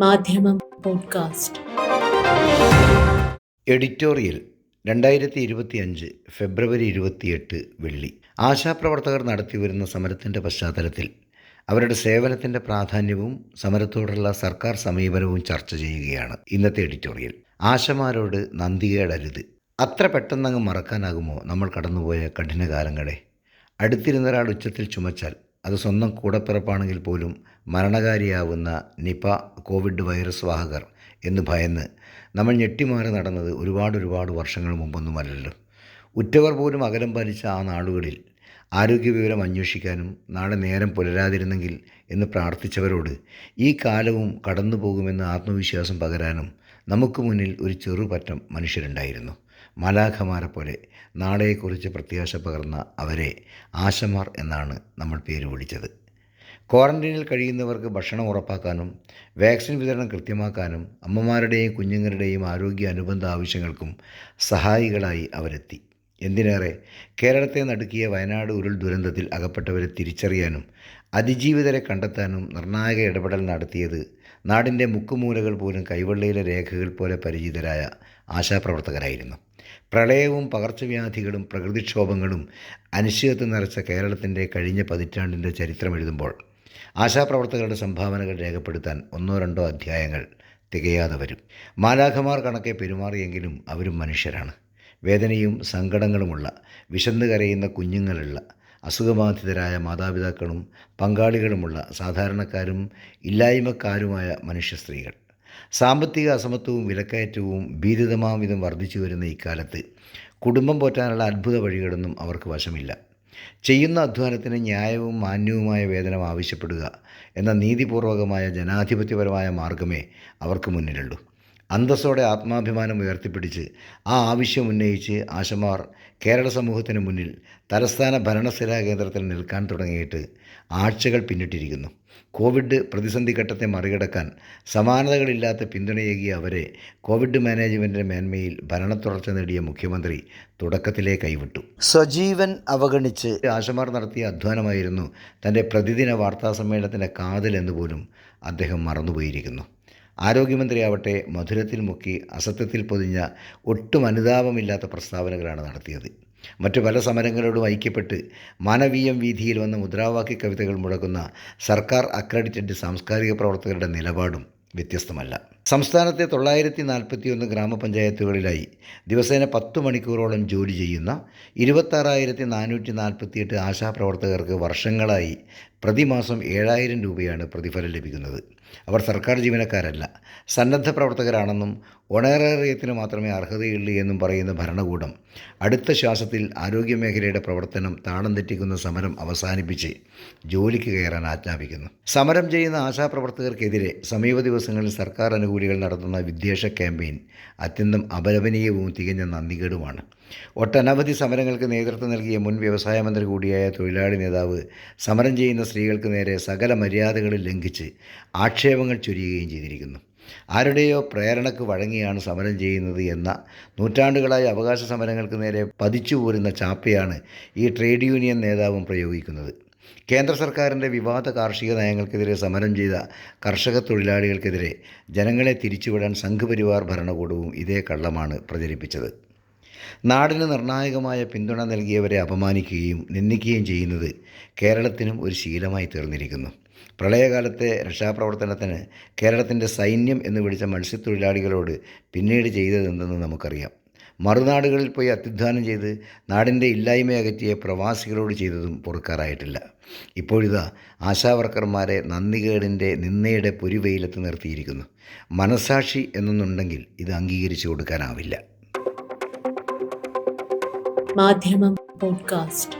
മാധ്യമം podcast. Editorial രണ്ടായിരത്തി ഇരുപത്തി അഞ്ച് ഫെബ്രുവരി ഇരുപത്തിയെട്ട് വെള്ളി. ആശാപ്രവർത്തകർ നടത്തിവരുന്ന സമരത്തിന്റെ പശ്ചാത്തലത്തിൽ അവരുടെ സേവനത്തിന്റെ പ്രാധാന്യവും സമരത്തോടുള്ള സർക്കാർ സമീപനവും ചർച്ച ചെയ്യുകയാണ് ഇന്നത്തെ എഡിറ്റോറിയൽ. ആശമാരോട് നന്ദികേടരുത് അത്ര പെട്ടെന്നങ്ങ് മറക്കാനാകുമോ നമ്മൾ കടന്നുപോയ കഠിനകാലങ്ങളെ? അടുത്തിരുന്നൊരാൾ ഉച്ചത്തിൽ ചുമച്ചാൽ അത് സ്വന്തം കൂടപ്പിറപ്പാണെങ്കിൽ പോലും മരണകാരിയാവുന്ന നിപ കോവിഡ് വൈറസ് വാഹകർ എന്ന് ഭയന്ന് നമ്മൾ ഞെട്ടിമാറി നടന്നത് ഒരുപാട് ഒരുപാട് വർഷങ്ങൾ മുമ്പൊന്നുമല്ലല്ലോ ഉറ്റവർ പോലും അകലം പാലിച്ച ആ നാളുകളിൽ ആരോഗ്യ വിവരം അന്വേഷിക്കാനും നാളെ നേരം പുലരാതിരുന്നെങ്കിൽ എന്ന് പ്രാർത്ഥിച്ചവരോട് ഈ കാലവും കടന്നു പോകുമെന്ന് ആത്മവിശ്വാസം പകരാനും നമുക്ക് മുന്നിൽ ഒരു ചെറുപറ്റം മനുഷ്യരുണ്ടായിരുന്നു. മാലാഖമാരെ പോലെ നാളെയെക്കുറിച്ച് പ്രത്യാശ പകർന്ന അവരെ ആശമാർ എന്നാണ് നമ്മൾ പേര് വിളിച്ചത്. ക്വാറന്റൈനിൽ കഴിയുന്നവർക്ക് ഭക്ഷണം ഉറപ്പാക്കാനും വാക്സിൻ വിതരണം കൃത്യമാക്കാനും അമ്മമാരുടെയും കുഞ്ഞുങ്ങളുടെയും ആരോഗ്യ അനുബന്ധ ആവശ്യങ്ങൾക്കും സഹായികളായി അവരെത്തി. എന്തിനേറെ കേരളത്തെ നടുക്കിയ വയനാട് ഉരുൾ ദുരന്തത്തിൽ അകപ്പെട്ടവരെ തിരിച്ചറിയാനും അതിജീവിതരെ കണ്ടെത്താനും നിർണായക ഇടപെടൽ നടത്തിയത് നാടിന്റെ മുക്കുമൂലകൾ പോലും കൈവെള്ളയിലെ രേഖകൾ പോലെ പരിചിതരായ ആശാപ്രവർത്തകരായിരുന്നു. പ്രളയവും പകർച്ചവ്യാധികളും പ്രകൃതിക്ഷോഭങ്ങളും അനിശ്ചിതത്വം നിറച്ച കേരളത്തിന്റെ കഴിഞ്ഞ പതിറ്റാണ്ടിന്റെ ചരിത്രം എഴുതുമ്പോൾ ആശാപ്രവർത്തകരുടെ സംഭാവനകൾ രേഖപ്പെടുത്താൻ ഒന്നോ രണ്ടോ അധ്യായങ്ങൾ തികയാതെ വരും. മാലാഖമാർ കണക്കെ പെരുമാറിയെങ്കിലും അവരും മനുഷ്യരാണ്. വേദനയും സങ്കടങ്ങളുമുള്ള വിശന്ന് കരയുന്ന കുഞ്ഞുങ്ങളുള്ള അസുഖബാധിതരായ മാതാപിതാക്കളും പങ്കാളികളുമുള്ള സാധാരണക്കാരും ഇല്ലായ്മക്കാരുമായ മനുഷ്യ സ്ത്രീകൾ സാമ്പത്തിക അസമത്വവും വിലക്കയറ്റവും ഭീതിതമാവിധം വർദ്ധിച്ചു വരുന്ന ഇക്കാലത്ത് കുടുംബം പോറ്റാനുള്ള അത്ഭുത വഴികളൊന്നും അവർക്ക് വശമില്ല. ചെയ്യുന്ന അധ്വാനത്തിന് ന്യായവും മാന്യവുമായ വേതനം ആവശ്യപ്പെടുക എന്ന നീതിപൂർവകമായ ജനാധിപത്യപരമായ മാർഗമേ അവർക്ക് മുന്നിലുള്ളൂ. അന്തസ്സോടെ ആത്മാഭിമാനം ഉയർത്തിപ്പിടിച്ച് ആ ആവശ്യം ഉന്നയിച്ച് ആശമാർ കേരള സമൂഹത്തിന് മുന്നിൽ തലസ്ഥാന ഭരണസ്ഥിരാ കേന്ദ്രത്തിൽ നിൽക്കാൻ തുടങ്ങിയിട്ട് ആഴ്ചകൾ പിന്നിട്ടിരിക്കുന്നു. കോവിഡ് പ്രതിസന്ധി ഘട്ടത്തെ മറികടക്കാൻ സമാനതകളില്ലാത്ത പിന്തുണയേകിയ അവരെ കോവിഡ് മാനേജ്മെന്റിന്റെ മേന്മയിൽ ഭരണത്തുടർച്ച നേടിയ മുഖ്യമന്ത്രി തുടക്കത്തിലേ കൈവിട്ടു. സജീവൻ അവഗണിച്ച് ആശമാർ നടത്തിയ അധ്വാനമായിരുന്നു തന്റെ പ്രതിദിന വാർത്താ സമ്മേളനത്തിന്റെ എന്ന് പോലും അദ്ദേഹം മറന്നുപോയിരിക്കുന്നു. ആരോഗ്യമന്ത്രിയാവട്ടെ മധുരത്തിൽ മുക്കി അസത്യത്തിൽ പൊതിഞ്ഞ ഒട്ടും അനുതാപമില്ലാത്ത പ്രസ്താവനകളാണ് നടത്തിയത്. മറ്റു പല സമരങ്ങളോടും ഐക്യപ്പെട്ട് മാനവീയം വീതിയിൽ വന്ന മുദ്രാവാക്യ കവിതകൾ മുടക്കുന്ന സർക്കാർ അക്രഡിറ്റഡ് സാംസ്കാരിക പ്രവർത്തകരുടെ നിലപാടും വ്യത്യസ്തമല്ല. സംസ്ഥാനത്തെ തൊള്ളായിരത്തി നാൽപ്പത്തിയൊന്ന് ഗ്രാമപഞ്ചായത്തുകളിലായി ദിവസേന പത്ത് മണിക്കൂറോളം ജോലി ചെയ്യുന്ന ഇരുപത്താറായിരത്തി നാനൂറ്റി നാൽപ്പത്തിയെട്ട് ആശാപ്രവർത്തകർക്ക് വർഷങ്ങളായി പ്രതിമാസം ഏഴായിരം രൂപയാണ് പ്രതിഫലം ലഭിക്കുന്നത്. അവർ സർക്കാർ ജീവനക്കാരല്ല. സന്നദ്ധ പ്രവർത്തകരാണെന്നും ഒണറേറിയത്തിന് മാത്രമേ അർഹതയുള്ളൂ എന്നും പറയുന്ന ഭരണകൂടം അടുത്ത ശ്വാസത്തിൽ ആരോഗ്യമേഖലയുടെ പ്രവർത്തനം താളം തെറ്റിക്കുന്ന സമരം അവസാനിപ്പിച്ച് ജോലിക്ക് കയറാൻ ആജ്ഞാപിക്കുന്നു. സമരം ചെയ്യുന്ന ആശാപ്രവർത്തകർക്കെതിരെ സമീപ ദിവസങ്ങളിൽ സർക്കാർ അനുകൂലികൾ നടത്തുന്ന വിദ്വേഷ ക്യാമ്പയിൻ അത്യന്തം അപലപനീയവും തികഞ്ഞ നന്ദികേടുമാണ്. ഒട്ടനവധി സമരങ്ങൾക്ക് നേതൃത്വം നൽകിയ മുൻ വ്യവസായ മന്ത്രി കൂടിയായ തൊഴിലാളി നേതാവ് സമരം ചെയ്യുന്ന സ്ത്രീകൾക്ക് നേരെ സകല മര്യാദകളിൽ ലംഘിച്ച് ആക്ഷേപങ്ങൾ ചൊരിയുകയും ചെയ്തിരിക്കുന്നു. ആരുടെയോ പ്രേരണക്ക് വഴങ്ങിയാണ് സമരം ചെയ്യുന്നത് എന്ന നൂറ്റാണ്ടുകളായി അവകാശ സമരങ്ങൾക്ക് നേരെ പതിച്ചു പോരുന്ന ചാപ്പയാണ് ഈ ട്രേഡ് യൂണിയൻ നേതാവും പ്രയോഗിക്കുന്നത്. കേന്ദ്ര സർക്കാരിന്റെ വിവാദ കാർഷിക നയങ്ങൾക്കെതിരെ സമരം ചെയ്ത കർഷക തൊഴിലാളികൾക്കെതിരെ ജനങ്ങളെ തിരിച്ചുവിടാൻ സംഘപരിവാർ ഭരണകൂടവും ഇതേ കള്ളമാണ് പ്രചരിപ്പിച്ചത്. നാടിന് നിർണായകമായ പിന്തുണ നൽകിയവരെ അപമാനിക്കുകയും നിന്ദിക്കുകയും ചെയ്യുന്നത് കേരളത്തിനും ഒരു ശീലമായി തീർന്നിരിക്കുന്നു. പ്രളയകാലത്തെ രക്ഷാപ്രവർത്തനത്തിന് കേരളത്തിന്റെ സൈന്യം എന്ന് വിളിച്ച മത്സ്യത്തൊഴിലാളികളോട് പിന്നീട് ചെയ്തതെന്തെന്ന് നമുക്കറിയാം. മറുനാടുകളിൽ പോയി അത്യുദ്ധാനം ചെയ്ത് നാടിന്റെ ഇല്ലായ്മ അകറ്റിയ പ്രവാസികളോട് ചെയ്തതും പൊറുക്കാറായിട്ടില്ല. ഇപ്പോഴിതാ ആശാവർക്കർമാരെ നന്ദികേടിന്റെ നിന്നയുടെ പൊരിവെയിലത്ത് നിർത്തിയിരിക്കുന്നു. മനസാക്ഷി എന്നൊന്നുണ്ടെങ്കിൽ ഇത് അംഗീകരിച്ചു കൊടുക്കാനാവില്ല. മാധ്യമം പോഡ്കാസ്റ്റ്.